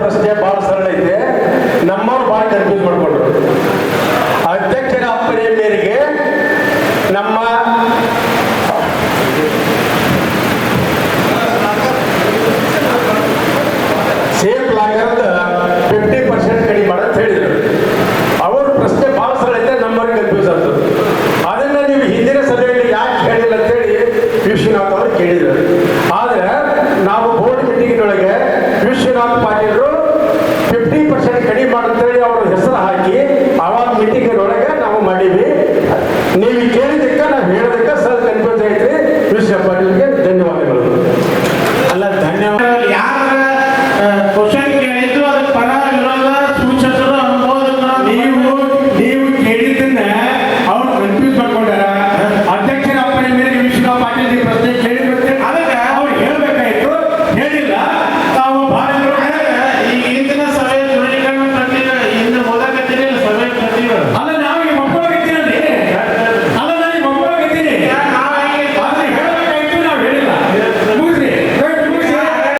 ಪ್ರಶ್ನೆ ಬಹಳ ಸರಳ ಐತೆ. ನಮ್ಮವ್ರು ಬಹಳ ಕನ್ಫ್ಯೂಸ್ ಮಾಡಿಕೊಂಡ್ರು. ಅಧ್ಯಕ್ಷರ ಅಪ್ಪಣೆ ಮೇರೆಗೆ ನಮ್ಮ ಸೇಫ್ ಲಾಗರದ ಫಿಫ್ಟಿ ಪರ್ಸೆಂಟ್ ಕಡಿಮೆ ಅಂತ ಹೇಳಿದ್ರು. ಅವರ ಪ್ರಶ್ನೆ ಬಹಳ ಸರಳ ಐತೆ, ನಮ್ಮವ್ರಿಗೆ ಕನ್ಫ್ಯೂಸ್ ಆಯ್ತು ಅದನ್ನ ನೀವು ಹಿಂದಿನ ಸಭೆಯಲ್ಲಿ ಯಾಕೆ ಅಂತ ಹೇಳಿ ವಿಶ್ವನಾಥ್ ಅವರು ಕೇಳಿದ್ರು. ಆದ್ರೆ ನಾವು ಬೋರ್ಡ್ ಮೀಟಿಂಗಿನೊಳಗೆ ವಿಶ್ವನಾಥ್ ಮಾಡುತ್ತೆ